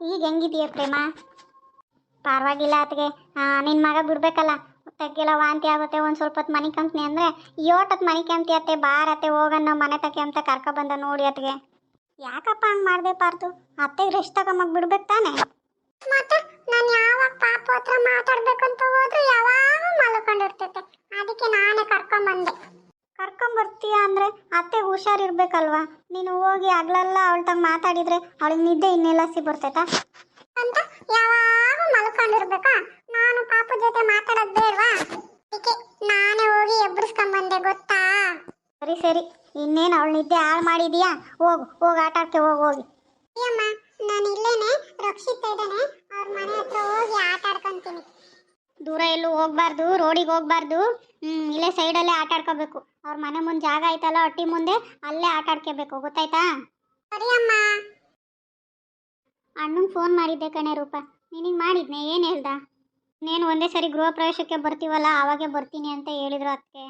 ಈಗ ಹೆಂಗಿದೀಯ ಪ್ರೇಮ? ಪರವಾಗಿಲ್ಲ ಅತ್ಗೆ ನಿನ್ನ ಮಗ ಬಿಡ್ಬೇಕಲ್ಲ. ತಗ್ಗೆಲ್ಲ ವಾಂತಿ ಆಗುತ್ತೆ ಒಂದು ಸ್ವಲ್ಪ ಹೊತ್ತು ಮನೆ ಕಂಪ್ನಿ ಅಂದರೆ ಯೋಟತ್ ಮನೆ ಕಂಪ್ತಿ ಅತ್ತೆ ಬಾರತ್ತೆ ಹೋಗಣ್ಣ, ಮನೆ ತಕ್ಕೆ ಅಂತ ಕರ್ಕೊಬಂದ ನೋಡಿ ಅತ್ಗೆ ಯಾಕಪ್ಪ ಹಂಗೆ ಮಾಡಿದೆ ಪಾರ್ತು ಅತ್ತೆಗೆ ರೆಸ್ಟ್ ತಗೊಂಬಕ್ ಬಿಡ್ಬೇಕು ತಾನೆ? ಮತ್ತೆ ನಾನು ಯಾವಾಗ ಪಾಪ ಹತ್ರ ಮಾತಾಡಬೇಕು ಅಂತ ಹೋದ್ರೆ ಯಾವಾಗ ಮಲ್ಕೊಂಡಿರ್ತೈತೆ. ಅದಕ್ಕೆ ನಾನೇ ಕರ್ಕೊಂಬಂದೆ. ಕರ್ಕೊಂಬರ್ತೀಯ ಅಂದರೆ ಹುಷಾರ್ ಹುಷಾರಿರ್ಬೇಕಲ್ವಾ ನೀನು ಹೋಗಿ ಹಗ್ಲೆಲ್ಲ ಅವಳ ತಂಗ ಮಾತಾಡಿದ್ರೆ ಅವಳಿಗೆ ನಿದ್ದೆ ಇನ್ನೆಲ್ಲ ಸಿ ಬರ್ತೈತಾ ಅಂತ ಯಾವಾಗ ಮಲ್ಕೊಂಡಿರ್ಬೇಕಾ? ನಾನು ಪಾಪ ಜೊತೆ ಮಾತಾಡೋದು ಬೇಡವಾ? ಅದಕ್ಕೆ ನಾನೇ ಹೋಗಿ ಎಬ್ಬರಿಸ್ಕೊಂಬಂದೆ ಗೊತ್ತಾ? ಸರಿ ಸರಿ. ಇನ್ನೇನು ಅವಳು ನಿದ್ದೆ ಹಾಳು ಮಾಡಿದೀಯಾ? ಹೋಗು ಹೋಗಿ ಆಟ ಆಡ್ಕೆ ಹೋಗಿ ಹೋಗಿ. ಅಯ್ಯಮ್ಮ ನಾನು ಇಲ್ಲೇನೆ ರಕ್ಷಿತ ಇದ್ದಾನೆ. ಅವ್ರ ಮನೆ ಹತ್ರ ಹೋಗಿ ಆಟ ಆಡ್ಕೊಂತೀನಿ. ದೂರ ಎಲ್ಲೂ ಹೋಗ್ಬಾರ್ದು ರೋಡಿಗೆ ಹೋಗ್ಬಾರ್ದು. ಹ್ಮ್ ಇಲ್ಲೇ ಸೈಡಲ್ಲೇ ಆಟ ಆಡ್ಕೋಬೇಕು. ಅವ್ರ ಮನೆ ಮುಂದೆ ಜಾಗ ಐತಲ್ಲ ಹೊಟ್ಟಿ ಮುಂದೆ ಅಲ್ಲೇ ಆಟ ಆಡ್ಕೋಬೇಕು ಗೊತ್ತಾಯ್ತಾ? ಸರಿ ಅಮ್ಮ. ಅಣ್ಣಂಗೆ ಫೋನ್ ಮಾಡಿದ್ದೆ ಕಣೆ ರೂಪ. ನಿನಗೆ ಮಾಡಿದ್ನೆ ಏನು ಹೇಳ್ದ? ನೀನು ಒಂದೇ ಸರಿ ಗೃಹ ಪ್ರವೇಶಕ್ಕೆ ಬರ್ತೀವಲ್ಲ ಆವಾಗೆ ಬರ್ತೀನಿ ಅಂತ ಹೇಳಿದ್ರು ಅದಕ್ಕೆ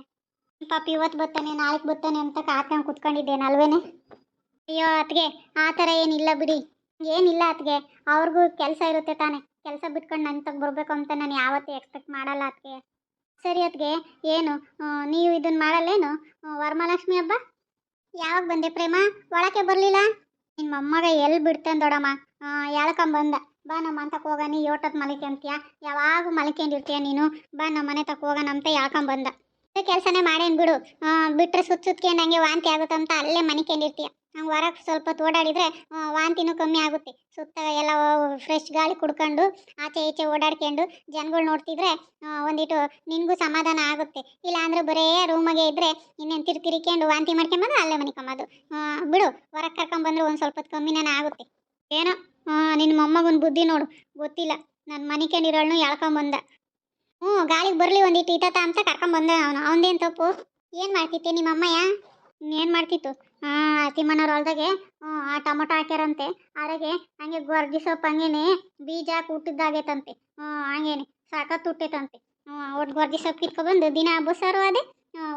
ಪಾಪ ಇವತ್ತು ಬರ್ತಾನೆ ನಾಳೆಗೆ ಬರ್ತಾನೆ ಅಂತ ಕಾತ್ಕೊಂಡು ಕುತ್ಕೊಂಡಿದ್ದೇನೆ ಅಲ್ವೇನೆ ಅಯ್ಯೋ ಅತ್ಗೆ ಆ ಥರ ಏನಿಲ್ಲ ಬಿಡಿ. ಏನಿಲ್ಲ ಅತ್ಗೆ ಅವ್ರಿಗೂ ಕೆಲಸ ಇರುತ್ತೆ ತಾನೆ. ಕೆಲಸ ಬಿಟ್ಕೊಂಡು ನನ್ನ ತಗ ಬರಬೇಕು ಅಂತ ನಾನು ಯಾವತ್ತೂ ಎಕ್ಸ್ಪೆಕ್ಟ್ ಮಾಡಲ್ಲ ಅದಕ್ಕೆ ಸರಿ ಅದಕ್ಕೆ ಏನು ನೀವು ಇದನ್ನು ಮಾಡಲ್ಲೇನು? ವರಮಹಾಲಕ್ಷ್ಮಿ ಹಬ್ಬ? ಯಾವಾಗ ಬಂದೆ ಪ್ರೇಮ? ಒಳಕ್ಕೆ ಬರಲಿಲ್ಲ? ನಿಮ್ಮ ಮೊಮ್ಮಗ ಎಲ್ಲಿ ಬಿಡ್ತೇನೆ ದೊಡಮ್ಮ? ಎಳ್ಕೊಂಬಂದ ಬಾ ನಮ್ಮ ಅಂತ ಹೋಗ, ನೀ ಯೋಟದ ಮಲಿಕೆ ಅಂತೀಯ? ಯಾವಾಗ ಮಲಿಕೊಂಡಿರ್ತೀಯ ನೀನು? ಬಾ ನಮ್ಮ ಮನೆ ತಕ ಹೋಗೋಣ ಅಂತ ಎಳ್ಕೊಂಬಂದ ಕೆಲಸನೇ ಮಾಡೇನು ಬಿಡು. ಬಿಟ್ಟರೆ ಸುತ್ತ ಸುತ್ತಕೆ ನನಗೆ ವಾಂತಿ ಆಗುತ್ತಂತ ಅಲ್ಲೇ ಮನಿಕೊಂಡಿರ್ತೀಯ. ಹಂಗೆ ಹೊರಗೆ ಸ್ವಲ್ಪ ಓಡಾಡಿದ್ರೆ ವಾಂತಿನೂ ಕಮ್ಮಿ ಆಗುತ್ತೆ. ಸುತ್ತ ಎಲ್ಲ ಫ್ರೆಶ್ ಗಾಳಿ ಕುಡ್ಕೊಂಡು, ಆಚೆ ಈಚೆ ಓಡಾಡ್ಕೊಂಡು ಜನಗಳು ನೋಡ್ತಿದ್ರೆ ಒಂದಿಟ್ಟು ನಿನಗೂ ಸಮಾಧಾನ ಆಗುತ್ತೆ. ಇಲ್ಲಾಂದ್ರೆ ಬರೇ ರೂಮಾಗೆ ಇದ್ರೆ ಇನ್ನೇನು ತಿರು ತಿರ್ಕೊಂಡು ವಾಂತಿ ಮಾಡ್ಕೊಂಬಂದು ಅಲ್ಲೇ ಮನಿಕೊಂಬೋದು ಬಿಡು, ಹೊರಗೆ ಕರ್ಕೊಂಬಂದ್ರೆ ಒಂದು ಸ್ವಲ್ಪ ಕಮ್ಮಿನೇ ಆಗುತ್ತೆ. ಏನೋ ನಿನ್ನ ಮೊಮ್ಮಗೊಂದು ಬುದ್ಧಿ ನೋಡು. ಗೊತ್ತಿಲ್ಲ ನನ್ನ ಮನಿಕೊಂಡಿರೋಳ್ನು ಎಳ್ಕೊಂಬಂದ ಹ್ಞೂ, ಗಾಳಿಗೆ ಬರಲಿ ಒಂದಿಟ್ಟು ಇಟ್ಟತ ಅಂತ ಕರ್ಕೊಂಬಂದ ಅವನು. ಅವನದೇನು ತಪ್ಪು? ಏನು ಮಾಡ್ತಿತ್ತೆ ನಿಮ್ಮ ಅಮ್ಮಯ್ಯ ಏನು ಮಾಡ್ತಿತ್ತು? ತಿಮ್ಮಣ್ಣವ್ರ ಆ ಟೊಮೊಟೊ ಹಾಕ್ಯಾರಂತೆ. ಅದ್ರಾಗೆ ಹಂಗೆ ಗೊರ್ಜಿ ಸೊಪ್ಪು, ಹಂಗೇನೆ ಬೀಜ ಹ್ಞೂ ಹಂಗೇನೆ ಸಾಕತ್ತು ಹುಟ್ಟೈತಂತೆ. ಒಟ್ಟು ಗೊರ್ಜಿ ಸೊಪ್ಪು ಕಿತ್ಕೊಬಂದು ದಿನ ಬಸ್ಸಾರು ಅದೇ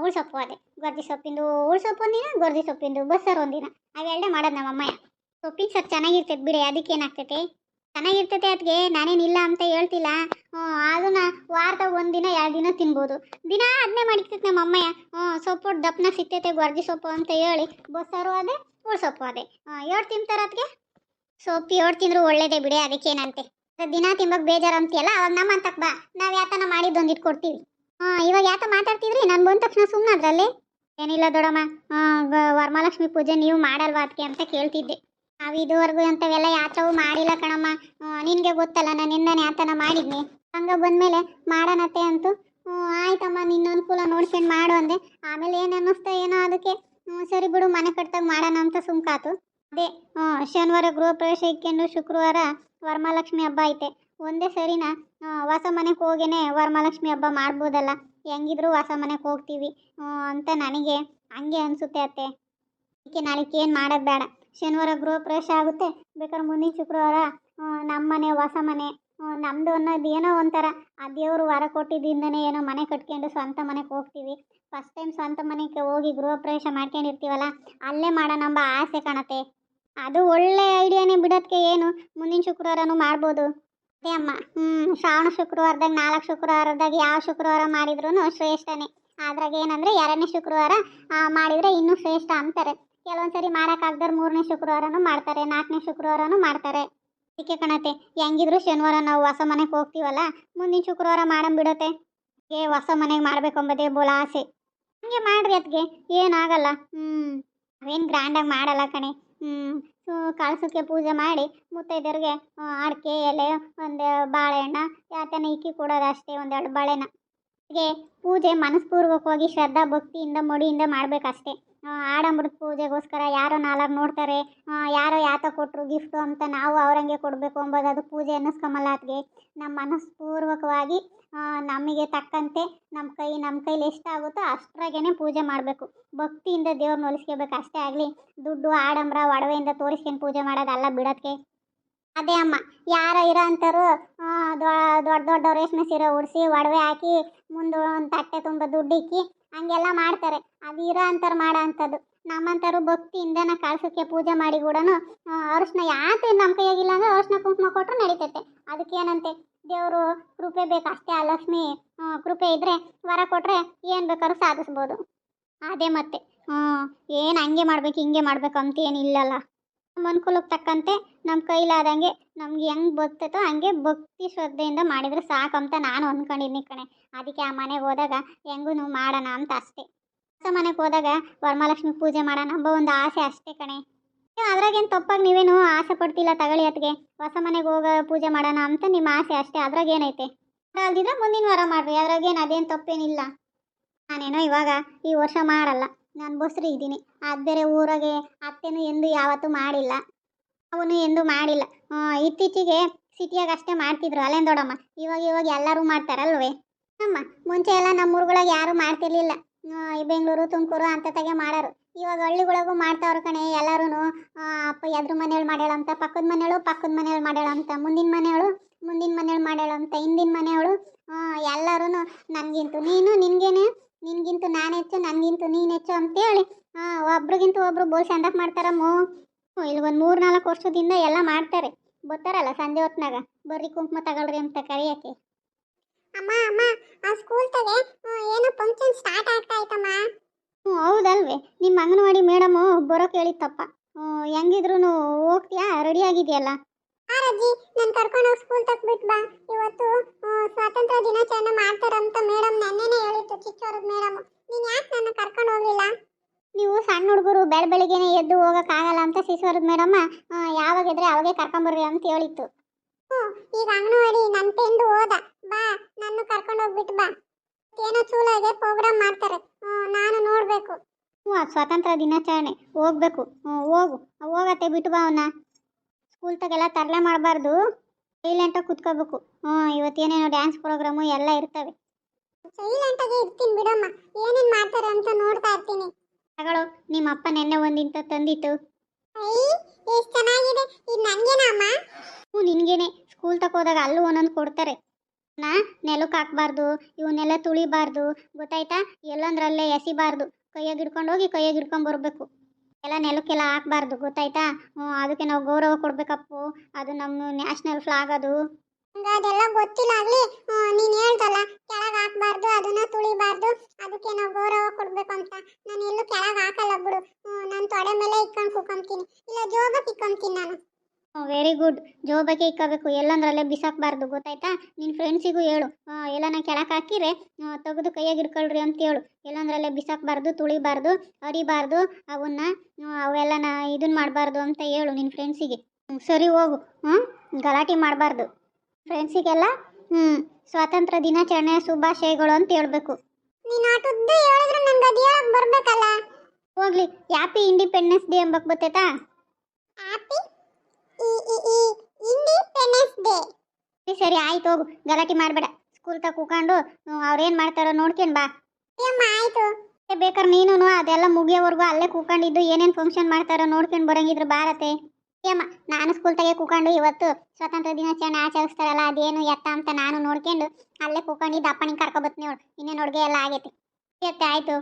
ಉಳ್ಸೊಪ್ಪು ಅದೇ ಗೊರ್ಜಿ ಸೊಪ್ಪಿಂದು ಉಳ್ಸೊಪ್ಪು ಒಂದಿನ ಗೊರ್ಜಿ ಸೊಪ್ಪಿಂದು ಬಸ್ಸಾರು ಒಂದಿನ. ಅವೆರಡೇ ಮಾಡೋದು ನಮ್ಮ ಅಮ್ಮಯ್ಯ ಸೊಪ್ಪಿನ ಸೊಪ್ಪು ಚೆನ್ನಾಗಿರ್ತೈತೆ ಬಿಡಿ ಅದಕ್ಕೆ ಏನಾಗ್ತೈತೆ ಚೆನ್ನಾಗಿರ್ತೈತೆ ಅದಕ್ಕೆ ನಾನೇನಿಲ್ಲ ಅಂತ ಹೇಳ್ತಿಲ್ಲ. ಅದನ್ನ ವಾರದಾಗ ಒಂದಿನ ಎರಡು ದಿನ ತಿನ್ಬೋದು. ದಿನ ಅದನ್ನೇ ಮಾಡಿರ್ತೈತೆ ನಮ್ಮ ಅಮ್ಮಯ್ಯ. ಹ್ಞೂ ಸೊಪ್ಪು ದಪ್ಪನ ಸಿಗ್ತೈತೆ ಗೊರ್ಜಿ ಸೊಪ್ಪು ಅಂತ ಹೇಳಿ, ಬಸ್ಸಾರು ಅದೇ ಉಳ್ಸೊಪ್ಪು ಅದೇ. ಎರಡು ತಿಂತಾರೆ ಅದಕ್ಕೆ ಸೊಪ್ಪು ಎರಡು ತಿಂದ್ರು ಒಳ್ಳೇದೇ ಬಿಡಿ, ಅದಕ್ಕೇನಂತೆ. ದಿನ ತಿಂಬಕ್ ಬೇಜಾರು ಅಂತೀಯಲ್ಲ, ಅವಾಗ ನಮ್ಮ ಅಂತಕ್ ಬಾ. ನಾವು ಯಾತನ ಮಾಡಿದ್ ಬಂದಿಟ್ ಕೊಡ್ತೀವಿ. ಹಾಂ ಇವಾಗ ಯಾತ ಮಾತಾಡ್ತಿದ್ರಿ? ನಾನು ಬಂದ ತಕ್ಷಣ ಸುಮ್ಮನೆ ಅದರಲ್ಲಿ. ಏನಿಲ್ಲ ದೊಡಮ್ಮ. ವರಮಹಾಲಕ್ಷ್ಮಿ ಪೂಜೆ ನೀವು ಮಾಡಲ್ವಾ ಅದಕ್ಕೆ ಅಂತ ಕೇಳ್ತಿದ್ದೆ. ನಾವು ಇದುವರೆಗೂ ಅಂತವೆಲ್ಲ ಯಾತ್ರವು ಮಾಡಿಲ್ಲ ಕಣಮ್ಮ. ನಿನಗೆ ಗೊತ್ತಲ್ಲ, ನಾನು ನಿನ್ನೆ ಯಾತನ ಮಾಡಿದ್ನಿ. ಹಂಗ ಬಂದಮೇಲೆ ಮಾಡೋಣತ್ತೆ ಅಂತು. ಆಯ್ತಮ್ಮ ನಿನ್ನ ಅನುಕೂಲ ನೋಡ್ಕೊಂಡು ಮಾಡು ಅಂದೆ. ಆಮೇಲೆ ಏನು ಅನ್ನಿಸ್ತಾ ಏನೋ ಅದಕ್ಕೆ. ಸರಿ ಬಿಡು, ಮನೆ ಕಟ್ಟಾಗ ಮಾಡೋಣ ಅಂತ ಸುಮ್ಕಾತು. ಅದೇ ಶನಿವಾರ ಗೃಹ ಪ್ರವೇಶ ಇಕ್ಕೊಂಡು ಶುಕ್ರವಾರ ವರಮಹಾಲಕ್ಷ್ಮಿ ಹಬ್ಬ ಐತೆ. ಒಂದೇ ಸರಿನಾ? ಹೊಸ ಮನೆಗೆ ಹೋಗೇನೆ ವರಮಹಾಲಕ್ಷ್ಮಿ ಹಬ್ಬ ಮಾಡ್ಬೋದಲ್ಲ. ಹೆಂಗಿದ್ರು ಹೊಸ ಮನೆಗೆ ಹೋಗ್ತೀವಿ. ಅಂತ ನನಗೆ ಹಂಗೆ ಅನಿಸುತ್ತೆ ಅತ್ತೆ. ಅದಕ್ಕೆ ನಾಳೆಗೆ ಏನು ಮಾಡೋದು ಬೇಡ. ಶನಿವಾರ ಗೃಹ ಪ್ರವೇಶ ಆಗುತ್ತೆ. ಬೇಕಾದ್ರೆ ಮುಂದಿನ ಶುಕ್ರವಾರ ನಮ್ಮ ಮನೆ, ಹೊಸ ಮನೆ ನಮ್ಮದು ಅನ್ನೋದು ಏನೋ ಒಂಥರ. ಆ ದೇವರು ವಾರ ಕೊಟ್ಟಿದ್ದಿಂದನೇ ಏನೋ ಮನೆ ಕಟ್ಕೊಂಡು ಸ್ವಂತ ಮನೆಗೆ ಹೋಗ್ತೀವಿ. ಫಸ್ಟ್ ಟೈಮ್ ಸ್ವಂತ ಮನೆಗೆ ಹೋಗಿ ಗೃಹ ಪ್ರವೇಶ ಮಾಡ್ಕೊಂಡಿರ್ತೀವಲ್ಲ, ಅಲ್ಲೇ ಮಾಡೋಣ ಎಂಬ ಆಸೆ ಕಾಣತ್ತೆ. ಅದು ಒಳ್ಳೆ ಐಡಿಯಾನೇ ಬಿಡೋದಕ್ಕೆ ಏನು? ಮುಂದಿನ ಶುಕ್ರವಾರನೂ ಮಾಡ್ಬೋದು. ಅದೇ ಅಮ್ಮ ಹ್ಞೂ ಶ್ರಾವಣ ಶುಕ್ರವಾರದಾಗ, ನಾಲ್ಕು ಶುಕ್ರವಾರದಾಗ ಯಾವ ಶುಕ್ರವಾರ ಮಾಡಿದ್ರೂ ಶ್ರೇಷ್ಠನೇ. ಅದ್ರಾಗ ಏನಂದರೆ ಎರಡನೇ ಶುಕ್ರವಾರ ಮಾಡಿದರೆ ಇನ್ನೂ ಶ್ರೇಷ್ಠ ಅಂತಾರೆ. ಕೆಲವೊಂದು ಸರಿ ಮಾಡೋಕ್ಕಾಗ್ದವ್ರು ಮೂರನೇ ಶುಕ್ರವಾರನೂ ಮಾಡ್ತಾರೆ, ನಾಲ್ಕನೇ ಶುಕ್ರವಾರನೂ ಮಾಡ್ತಾರೆ. ಅದಕ್ಕೆ ಕಣತೆ, ಹೆಂಗಿದ್ರು ಶನಿವಾರ ನಾವು ಹೊಸ ಮನೆಗೆ ಹೋಗ್ತೀವಲ್ಲ, ಮುಂದಿನ ಶುಕ್ರವಾರ ಮಾಡಮ್ ಬಿಡತ್ತೆ. ಏ ಹೊಸ ಮನೆಗೆ ಮಾಡ್ಬೇಕಂಬುದೇ ಬೋಳ ಆಸೆ. ಹಂಗೆ ಮಾಡ್ರಿ ಅದಕ್ಕೆ ಏನಾಗಲ್ಲ. ಹ್ಞೂ ಅವೇನು ಗ್ರ್ಯಾಂಡಾಗಿ ಮಾಡಲ್ಲ ಕಣೆ. ಹ್ಞೂ ಕಳಸಕ್ಕೆ ಪೂಜೆ ಮಾಡಿ ಮುತ್ತೈದೆಯವ್ರಿಗೆ ಅಡಿಕೆ ಎಲೆ, ಒಂದು ಬಾಳೆಹಣ್ಣ, ಯಾತನ ಇಕ್ಕಿ ಕೊಡೋದು ಅಷ್ಟೇ ಒಂದೆರಡು ಬಾಳೆನ. ಹೀಗೆ ಪೂಜೆ ಮನಸ್ಪೂರ್ವಕವಾಗಿ ಶ್ರದ್ಧಾ ಭಕ್ತಿಯಿಂದ, ಮಡಿಯಿಂದ ಮಾಡಬೇಕಷ್ಟೇ. ಆಡಂಬರದ ಪೂಜೆಗೋಸ್ಕರ ಯಾರೋ ನಾಲ್ಕು ನೋಡ್ತಾರೆ. ಯಾರೋ ಯಾತ ಕೊಟ್ಟರು ಗಿಫ್ಟು ಅಂತ ನಾವು ಅವ್ರಂಗೆ ಕೊಡಬೇಕು ಅಂಬೋದು ಅದು ಪೂಜೆ ಅನ್ನಿಸ್ಕೊಂಬಲ್ಲ ಅದಕ್ಕೆ ನಮ್ಮ ಮನಸ್ಪೂರ್ವಕವಾಗಿ ನಮಗೆ ತಕ್ಕಂತೆ ನಮ್ಮ ಕೈ ನಮ್ಮ ಕೈಲಿ ಎಷ್ಟಾಗುತ್ತೋ ಅಷ್ಟ್ರಾಗೇನೆ ಪೂಜೆ ಮಾಡಬೇಕು. ಭಕ್ತಿಯಿಂದ ದೇವ್ರನ್ನ ಒಲಿಸ್ಕೋಬೇಕು ಅಷ್ಟೇ ಆಗಲಿ. ದುಡ್ಡು, ಆಡಂಬರ, ಒಡವೆಯಿಂದ ತೋರಿಸ್ಕೊಂಡು ಪೂಜೆ ಮಾಡೋದಲ್ಲ ಬಿಡೋದಕ್ಕೆ ಅದೇ ಅಮ್ಮ, ಯಾರೋ ಇರೋ ಅಂಥವ್ರು ದೊಡ್ಡ ದೊಡ್ಡ ರೇಷ್ಮೆ ಸೀರೆ ಉಡಿಸಿ, ಒಡವೆ ಹಾಕಿ ಮುಂದೆ ಒಂದು ತಟ್ಟೆ ತುಂಬ ದುಡ್ಡು ಇಕ್ಕಿ ಹಂಗೆಲ್ಲ ಮಾಡ್ತಾರೆ. ಅದು ಇರೋ ಅಂಥವ್ರು ಮಾಡೋ ಅಂಥದ್ದು. ನಮ್ಮಂಥವ್ರು ಭಕ್ತಿಯಿಂದನ ಕಳ್ಸಕ್ಕೆ ಪೂಜೆ ಮಾಡಿ ಕೂಡ ಅರ್ಶಿನ ಯಾಕೆ ನಮ್ಮ ಕೈಯಾಗಿಲ್ಲ ಅಂದ್ರೆ ಅರ್ಶಿನ ಕುಂಕುಮ ಕೊಟ್ಟರು ನಡೀತೈತೆ. ಅದಕ್ಕೇನಂತೆ ದೇವರು ಕೃಪೆ ಬೇಕು ಅಷ್ಟೇ ಆ ಲಕ್ಷ್ಮಿ ಕೃಪೆ ಇದ್ದರೆ ವರ ಕೊಟ್ಟರೆ ಏನು ಬೇಕಾದ್ರೂ ಸಾಧಿಸ್ಬೋದು. ಅದೇ ಮತ್ತೆ ಹ್ಞೂ ಏನು ಹಂಗೆ ಮಾಡ್ಬೇಕು, ಹಿಂಗೆ ಮಾಡ್ಬೇಕು ಅಂತ ಏನಿಲ್ಲಲ್ಲ. ನಮ್ಮ ಅನುಕೂಲಕ್ಕೆ ತಕ್ಕಂತೆ ನಮ್ಮ ಕೈಲಾದಂಗೆ ನಮ್ಗೆ ಹೆಂಗೆ ಬರ್ತೈತೋ ಹಂಗೆ ಭಕ್ತಿ ಶ್ರದ್ಧೆಯಿಂದ ಮಾಡಿದ್ರೆ ಸಾಕಂತ ನಾನು ಅಂದ್ಕೊಂಡಿದ್ದೀನಿ ಕಣೆ. ಅದಕ್ಕೆ ಆ ಮನೆಗೆ ಹೋದಾಗ ಹೆಂಗೂ ಮಾಡೋಣ ಅಂತ ಅಷ್ಟೇ. ಹೊಸ ಮನೆಗೆ ಹೋದಾಗ ವರಮಹಾಲಕ್ಷ್ಮಿ ಪೂಜೆ ಮಾಡೋಣ ಹಬ್ಬ ಒಂದು ಆಸೆ ಅಷ್ಟೇ ಕಣೆ. ಅದ್ರಾಗೇನು ತಪ್ಪಾಗಿ ನೀವೇನು ಆಸೆ ಪಡ್ತಿಲ್ಲ ತಗೊಳ್ಳಿ ಅದಕ್ಕೆ ಹೊಸ ಮನೆಗೆ ಹೋಗೋ ಪೂಜೆ ಮಾಡೋಣ ಅಂತ ನಿಮ್ಮ ಆಸೆ ಅಷ್ಟೇ, ಅದ್ರಾಗೇನೈತೆ? ಅಲ್ದಿದ್ರೆ ಮುಂದಿನ ವಾರ ಮಾಡ್ರಿ, ಅದ್ರಾಗೇನು ಅದೇನು ತಪ್ಪೇನಿಲ್ಲ. ನಾನೇನೋ ಇವಾಗ ಈ ವರ್ಷ ಮಾಡಲ್ಲ. ನಾನು ಬಸ್ರಿ ಇದ್ದೀನಿ. ಅದು ಬೇರೆ ಊರಾಗೆ ಅತ್ತೆನೂ ಎಂದು ಯಾವತ್ತೂ ಮಾಡಿಲ್ಲ. ಅವನು ಎಂದು ಮಾಡಿಲ್ಲ. ಇತ್ತೀಚೆಗೆ ಸಿಟಿಯಾಗ ಅಷ್ಟೇ ಮಾಡ್ತಿದ್ರು. ಅಲ್ಲೇನು ದೊಡ್ಡಮ್ಮ? ಇವಾಗ ಇವಾಗ ಎಲ್ಲರೂ ಮಾಡ್ತಾರಲ್ವೇ? ಅಮ್ಮ, ಮುಂಚೆ ಎಲ್ಲ ನಮ್ಮ ಊರುಗಳಿಗೆ ಯಾರೂ ಮಾಡ್ತಿರ್ಲಿಲ್ಲ. ಈ ಬೆಂಗಳೂರು, ತುಮಕೂರು ಅಂತತಾಗೆ ಮಾಡೋರು. ಇವಾಗ ಹಳ್ಳಿಗಳಿಗೂ ಮಾಡ್ತಾವ್ರ ಕಣೆ ಎಲ್ಲರೂ ಅಪ್ಪ ಎದ್ರ ಮನೇಲಿ ಮಾಡ್ಯಾಳ ಅಂತ, ಪಕ್ಕದ ಮನೆಯಳು ಪಕ್ಕದ ಮನೇಲಿ ಮಾಡ್ಯಾಳ ಅಂತ, ಮುಂದಿನ ಮನೆಯವಳು ಮುಂದಿನ ಮನೇಲಿ ಮಾಡ್ಯಾಳ ಅಂತ, ಹಿಂದಿನ ಮನೆಯವಳು ಎಲ್ಲರೂ ನನಗಿಂತು. ನೀನು ನಿನಗೇನೆ ನಿನ್ಗಿಂತ ನಾನು ಹೆಚ್ಚು ನನಗಿಂತ ನೀನು ಹೆಚ್ಚು ಅಂತೇಳಿ ಒಬ್ರಿಗಿಂತ ಒಬ್ರು ಬೋಲ್ ಚಂದಕ್ಕೆ ಮಾಡ್ತಾರಮ್ಮು. ಇಲ್ಲಿ ಒಂದು ಮೂರು ನಾಲ್ಕು ವರ್ಷದಿಂದ ಎಲ್ಲ ಮಾಡ್ತಾರೆ. ಬರ್ತಾರಲ್ಲ ಸಂಜೆ ಹೊತ್ನಾಗ. ಬರ್ರಿ ಕುಂಕುಮ ತಗೊಳ್ರಿ ಅಂತ ಕರೆಯೋಕ್ಕೆ. ಅಮ್ಮ ಅಮ್ಮ ಆ ಸ್ಕೂಲ್ ತಗೆ ಏನೋ ಫಂಕ್ಷನ್ ಸ್ಟಾರ್ಟ್ ಆಗ್ತಾ ಐತಮ್ಮ. ಹ್ಞೂ ಹೌದಲ್ವೇ. ನಿಮ್ಮ ಅಂಗನವಾಡಿ ಮೇಡಮು ಬರೋಕೆ ಹೇಳಿತ್ತಪ್ಪ. ಹ್ಞೂ ಹೆಂಗಿದ್ರು ಹೋಗ್ತೀಯಾ? ರೆಡಿ ಆಗಿದೆಯಲ್ಲ? ಆ ನನ್ನ ಕರ್ಕೊಂಡು ಹೋಗಿ ಸ್ಕೂಲ್ ತಕ್ ಬಿಟ್ ಬಾ. ಇವತ್ತು ಸ್ವಾತಂತ್ರ್ಯ ದಿನಾಚರಣೆ ಮಾಡ್ತಾರಂತ ಮೇಡಮ್ ನನ್ನೇನೆ ಹೇಳಿತ್ತು ಚಿಕ್ಕವರದ ಮೇಡಮ್. ನೀನು ಯಾಕೆ ನನ್ನ ಕರ್ಕೊಂಡು ಹೋಗಲಿಲ್ಲ? ನೀವು ಸಣ್ಣ ಹುಡುಗರು ಬೆಳ ಬೆಳಿಗ್ಗೆನೆ ಎದ್ದು ಹೋಗೋಕ್ಕಾಗಲ್ಲ ಅಂತ ಶಿಶುವರದ ಮೇಡಮ್ಮ ಯಾವಾಗ ಇದ್ರೆ ಅವಾಗೆ ಕರ್ಕೊಂಬರ್ರಿ ಅಂತ ಹೇಳಿತ್ತು. ಹ್ಞೂ ಈಗ ಅಂಗನವಾಡಿ ನನ್ನ ತೆಂದು ಹೋದ ಬಾ ನನ್ನ ಕರ್ಕೊಂಡು ಹೋಗ್ಬಿಟ್ಟು ಬಾ. ಏನೋ ಚೂಲಾಗೆ ಪ್ರೋಗ್ರಾಮ್ ಮಾಡ್ತಾರೆ. ನಾನು ನೋಡಬೇಕು. ಹ್ಞೂ ಸ್ವಾತಂತ್ರ್ಯ ದಿನಾಚರಣೆ. ಹೋಗ್ಬೇಕು. ಹ್ಞೂ ಹೋಗು. ಹೋಗತ್ತೆ ಬಿಟ್ಟು ಬಾ ಅವನ್ನ ಸ್ಕೂಲ್ ತಗೆಲ್ಲ ತರಲೆ ಮಾಡಬಾರ್ದು. ಸೈಲೆಂಟಾಗಿ ಕುತ್ಕೋಬೇಕು ಹ್ಞೂ ಇವತ್ತೇನೇನೋ ಡ್ಯಾನ್ಸ್ ಪ್ರೋಗ್ರಾಮು ಎಲ್ಲ ಇರ್ತವೆ. ಸೈಲೆಂಟ್ ಆಗಿ ಇರ್ತೀನಿ ಬಿಡಮ್ಮ. ಏನೇನ್ ಮಾಡ್ತಾರೆ ಅಂತ ನೋಡ್ತಾ ಇರ್ತೀನಿ. ತಗೊಳ್ಳೋ ನಿಮ್ಮ ಅಪ್ಪ ನೆನ್ನೆ ಒಂದಿಂತ ತಂದಿತ್ತು. ಐ ಎಷ್ಟು ಚೆನ್ನಾಗಿದೆ. ಇದು ನನಗೇನಮ್ಮ ಅಮ್ಮ? ಹ್ಞೂ ನಿನಗೇನೆ. ಸ್ಕೂಲ್ ಹೋದಾಗ ಅಲ್ಲೂ ಒಂದೊಂದು ಕೊಡ್ತಾರೆ. ನಾ ನೆಲಕ್ಕೆ ಹಾಕ್ಬಾರ್ದು. ಇವನ್ನೆಲ್ಲ ತುಳಿಬಾರ್ದು. ಗೊತ್ತಾಯ್ತಾ? ಎಲ್ಲಂದ್ರಲ್ಲೇ ಎಸಿಬಾರ್ದು. ಕೈಯಾಗ ಹಿಡ್ಕೊಂಡು ಹೋಗಿ ಕೈಯಾಗ ಹಿಡ್ಕೊಂಡು ಬರಬೇಕು. ಎಲ್ಲ ನೆಲಕ್ಕೆಲ್ಲ ಹಾಕ್ಬಾರ್ದು ಗೊತ್ತಾಯ್ತಾ? ಅದಕ್ಕೆ ನಾವು ಗೌರವ ಕೊಡ್ಬೇಕಪ್ಪು. ಅದು ನಮ್ಮ ನ್ಯಾಷನಲ್ ಫ್ಲಾಗ್ ಅದು. ಅದೆಲ್ಲ ಗೊತ್ತಿಲ್ಲ ಆಗ್ಲಿ. ನೀನ್ ಹೇಳ್ದಲ್ಲ, ಕೆಳಗ್ ಹಾಕ್ಬಾರ್ದು, ಅದನ್ನ ತುಳಿಬಾರ್ದು. ಅದಕ್ಕೆ ನಾವು ಗೌರವ ಕೊಡ್ಬೇಕು ಅಂತ. ನಾನು ಎಲ್ಲೂ ಕೆಳಗ್ ಹಾಕಲ್ಲ ಬಿಡು. ನಾನು ತಡೆ ಮೇಲೆ ಇಟ್ಕೊಂಡು ಕುಕೊಂತೀನಿ ಇಲ್ಲ ಜೋಬಕ್ಕೆ ಇಕ್ಕೊಂತೀನಿ ನಾನು. Very good ಜೋಬಕ್ಕೆ ಇಕ್ಕಬೇಕು. ಎಲ್ಲಂದ್ರಲ್ಲೇ ಬಿಸಾಕಬಾರ್ದು ಗೊತ್ತಾಯ್ತಾ? ನಿನ್ನ ಫ್ರೆಂಡ್ಸಿಗೂ ಹೇಳು. ಎಲ್ಲನ ಕೆಳಕ್ಕೆ ಹಾಕಿರೆ ತೆಗೆದು ಕೈಯಾಗಿ ಹಿಡ್ಕೊಳ್ರಿ ಅಂತ ಹೇಳು. ಎಲ್ಲಂದ್ರಲ್ಲೇ ಬಿಸಾಕಬಾರ್ದು ತುಳಿಬಾರ್ದು ಅರಿಬಾರ್ದು ಅವನ್ನ ಅವೆಲ್ಲನ ಇದನ್ನ ಮಾಡಬಾರ್ದು ಅಂತ ಹೇಳು ನಿನ್ನ ಫ್ರೆಂಡ್ಸಿಗೆ ಸರಿ ಹೋಗು. ಹ್ಞೂ ಗಲಾಟೆ ಮಾಡಬಾರ್ದು. ಫ್ರೆಂಡ್ಸಿಗೆಲ್ಲ ಹ್ಞೂ ಸ್ವಾತಂತ್ರ್ಯ ದಿನಾಚರಣೆ ಶುಭಾಶಯಗಳು ಅಂತ ಹೇಳಬೇಕು. ನೀನ್ ಆಟದ್ದು ಹೇಳಿದ್ರೆ ನನಗೆ ಅದು ಬರಬೇಕಲ್ಲ? ಹೋಗ್ಲಿ. ಹ್ಯಾಪಿ ಇಂಡಿಪೆಂಡೆನ್ಸ್ ಡೇ ಎಂಬಕ್ಕೆ ಗೊತ್ತೈತಾ ಹ್ಯಾಪಿ ಸರಿ ಆಯ್ತು ಹೋಗು. ಗಲಾಟೆ ಮಾಡಬೇಡ. ಸ್ಕೂಲ್ ತಗ ಕೂಕೊಂಡು ಅವ್ರೇನು ಮಾಡ್ತಾರೋ ನೋಡ್ಕೊಂಡ್ ಬಾ. ಆಯ್ತು. ಏ, ಬೇಕಾದ್ರೆ ನೀನು ಅದೆಲ್ಲ ಮುಗಿಯೋವರೆಗೂ ಅಲ್ಲೇ ಕೂಕೊಂಡಿದ್ದು ಏನೇನು ಫಂಕ್ಷನ್ ಮಾಡ್ತಾರೋ ನೋಡ್ಕೊಂಡು ಬರೋಂಗಿದ್ರು ಬಾರತ್ತೆ ಏಮ್ಮ ನಾನು ಸ್ಕೂಲ್ ತಗೇ ಕೂಕೊಂಡು ಇವತ್ತು ಸ್ವಾತಂತ್ರ್ಯ ದಿನಾಚರಣೆ ಆಚರಿಸ್ತಾರಲ್ಲ ಅದೇನು ಎತ್ತ ಅಂತ ನಾನು ನೋಡ್ಕೊಂಡು ಅಲ್ಲೇ ಕೂಕೊಂಡಿದ್ದು ಅಪ್ಪನಿಗೆ ಕರ್ಕೊಬತ್ತೀನಿ ನೋಡು. ಇನ್ನೇನು ಅಡುಗೆ ಎಲ್ಲ ಆಗೈತೆ. ಆಯ್ತು ಆಯಿತು.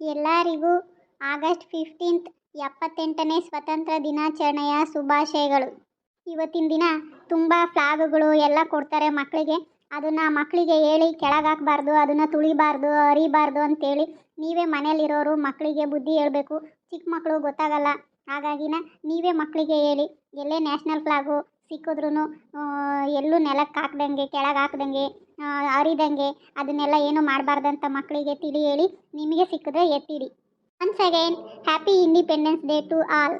ಎಲ್ಲರಿಗೂ ಆಗಸ್ಟ್ ಫಿಫ್ಟೀನ್ತ್ ಎಪ್ಪತ್ತೆಂಟನೇ ಸ್ವತಂತ್ರ ದಿನಾಚರಣೆಯ ಶುಭಾಶಯಗಳು. ಇವತ್ತಿನ ದಿನ ತುಂಬ ಫ್ಲಾಗ್ಗಳು ಎಲ್ಲ ಕೊಡ್ತಾರೆ ಮಕ್ಕಳಿಗೆ. ಅದನ್ನು ಮಕ್ಕಳಿಗೆ ಹೇಳಿ ಕೆಳಗೆ ಹಾಕ್ಬಾರ್ದು, ಅದನ್ನು ತುಳಿಬಾರ್ದು, ಅರಿಬಾರ್ದು ಅಂತೇಳಿ ನೀವೇ ಮನೇಲಿರೋರು ಮಕ್ಕಳಿಗೆ ಬುದ್ಧಿ ಹೇಳಬೇಕು. ಚಿಕ್ಕ ಮಕ್ಕಳು ಗೊತ್ತಾಗಲ್ಲ. ಹಾಗಾಗಿನ ನೀವೇ ಮಕ್ಕಳಿಗೆ ಹೇಳಿ. ಎಲ್ಲೇ ನ್ಯಾಷನಲ್ ಫ್ಲಾಗು ಸಿಕ್ಕಿದ್ರೂ ಎಲ್ಲೂ ನೆಲಕ್ಕೆ ಹಾಕ್ದಂಗೆ, ಕೆಳಗೆ ಹಾಕ್ದಂಗೆ ಅರಿದಂಗೆ ಅದನ್ನೆಲ್ಲ ಏನು ಮಾಡಬಾರ್ದಂತ ಮಕ್ಕಳಿಗೆ ತಿಳಿ ಹೇಳಿ ನಿಮಗೆ ಸಿಕ್ಕಿದ್ರೆ ಎತ್ತಿಡಿ. Once again happy independence day to all